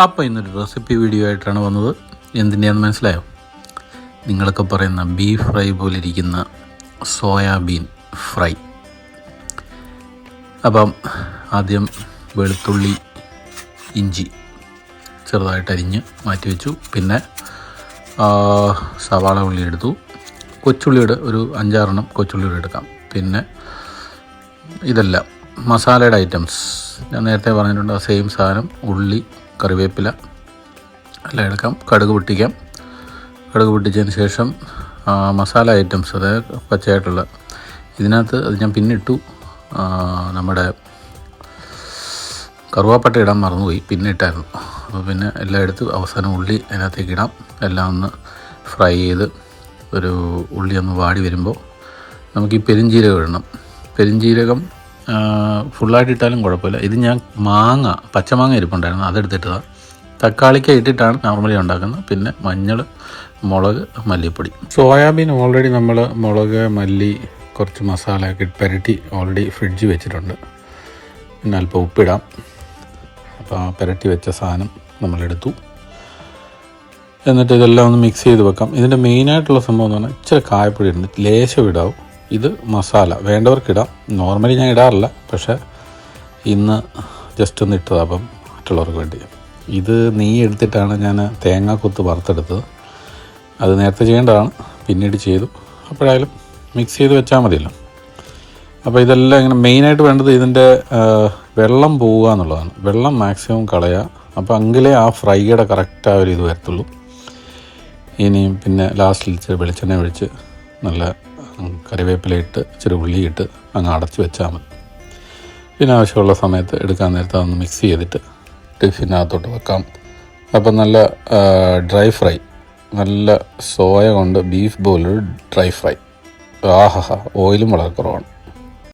അപ്പോൾ ഇന്നൊരു recipe video ആയിട്ടാണ് വന്നത്. എന്തിന്റെയാണെന്ന് മനസ്സിലായോ? നിങ്ങളൊക്കെ പറയുന്ന ബീഫ് ഫ്രൈ പോലെ ഇരിക്കുന്ന സോയാബീൻ ഫ്രൈ അപ്പം ആദ്യം വെളുത്തുള്ളി ഇഞ്ചി ചെറുതായിട്ട് അരിഞ്ഞ് മാറ്റി വെച്ചു. പിന്നെ സവാള ഉള്ളി എടുത്തു. കൊച്ചുള്ളിയുടെ ഒരു അഞ്ചാറെണ്ണം കൊച്ചുള്ളിയുടെ എടുക്കാം. പിന്നെ ഇതെല്ലാം മസാലയുടെ ഐറ്റംസ്. ഞാൻ നേരത്തെ പറഞ്ഞിട്ടുണ്ട് സെയിം സാധനം ഉള്ളി കറിവേപ്പില. എല്ലാം എടുക്കാം. കടുക് പൊട്ടിക്കാം. കടുക് പൊട്ടിച്ചതിന് ശേഷം മസാല ഐറ്റംസ് അതായത് പച്ചയായിട്ടുള്ള. ഇതിനകത്ത് അത് ഞാൻ പിന്നിട്ടു. നമ്മുടെ കറുവാപ്പട്ട ഇടാൻ മറന്നുപോയി. പിന്നെ ഇട്ടായിരുന്നു അപ്പോൾ പിന്നെ എല്ലാം എടുത്ത്. അവസാനം ഉള്ളി അതിനകത്തേക്ക് ഇടാം. എല്ലാം ഒന്ന് ഫ്രൈ ചെയ്ത് ഒരു ഉള്ളി ഒന്ന് വാടി വരുമ്പോൾ നമുക്ക് ഈ പെരിഞ്ജീരകം ഇടണം. പെരിഞ്ജീരകം ആ, ഫുള്ളായിട്ട് ഇട്ടാലും കുഴപ്പമില്ല. ഇത് ഞാൻ മാങ്ങ പച്ചമാങ്ങ ഇരിപ്പുണ്ടായിരുന്നു. അതെടുത്തിട്ടതാണ് തക്കാളിക്ക ഇട്ടിട്ടാണ് നോർമലി ഉണ്ടാക്കുന്നത്. പിന്നെ മഞ്ഞൾ മുളക് മല്ലിപ്പൊടി. സോയാബീൻ ഓൾറെഡി നമ്മൾ മുളക് മല്ലി കുറച്ച് മസാല ഒക്കെ പുരട്ടി ഓൾറെഡി ഫ്രിഡ്ജ് വെച്ചിട്ടുണ്ട്. പിന്നെ അല്പം ഉപ്പിടാം. അപ്പോൾ ആ പുരട്ടി വെച്ച സാധനം നമ്മളെടുത്തു. എന്നിട്ട് ഇതെല്ലാം ഒന്ന് മിക്സ് ചെയ്ത് വെക്കാം. ഇതിന്റെ മെയിനായിട്ടുള്ള സംഭവം എന്ന് പറഞ്ഞാൽ ഇച്ചിരി കായപ്പൊടി ഉണ്ട് ലേശം ഇടാവും. ഇത് മസാല. വേണ്ടവർക്കിടാം. നോർമലി ഞാൻ ഇടാറില്ല. പക്ഷേ ഇന്ന് ജസ്റ്റ് ഒന്ന് ഇട്ടതാണ് അപ്പം മറ്റുള്ളവർക്ക് വേണ്ടി. ഇത് നീ എടുത്തിട്ടാണ് ഞാൻ തേങ്ങാക്കൊത്ത് വറുത്തെടുത്തത്. അത് നേരത്തെ ചെയ്യേണ്ടതാണ്. പിന്നീട് ചെയ്തു. അപ്പോഴായാലും മിക്സ് ചെയ്ത് വെച്ചാൽ മതിയല്ലോ. അപ്പോൾ ഇതെല്ലാം ഇങ്ങനെ മെയിനായിട്ട് വേണ്ടത് ഇതിന്റെ വെള്ളം പോവുക എന്നുള്ളതാണ്. വെള്ളം മാക്സിമം കളയുക അപ്പോൾ അങ്കിലേ ആ ഫ്രൈയുടെ കറക്റ്റ് ആ ഒരു ഇത് വരത്തുള്ളൂ. ഇനിയും പിന്നെ ലാസ്റ്റിൽ വെളിച്ചെണ്ണ ഒഴിച്ച് നല്ല ഉം, കറിവേപ്പില ഇട്ട് ഇച്ചിരി ഉള്ളി ഇട്ട് അങ്ങ് അടച്ച് വെച്ചാൽ മതി. പിന്നെ ആവശ്യമുള്ള സമയത്ത് എടുക്കാൻ നേരത്തെ അതൊന്ന് മിക്സ് ചെയ്തിട്ട് ടിഫിനകത്തോട്ട് വെക്കാം. അപ്പം നല്ല ഡ്രൈ ഫ്രൈ നല്ല സോയ കൊണ്ട് ബീഫ് പോലൊരു ഡ്രൈ ഫ്രൈ ആഹാ ഓയിലും വളരെ കുറവാണ്.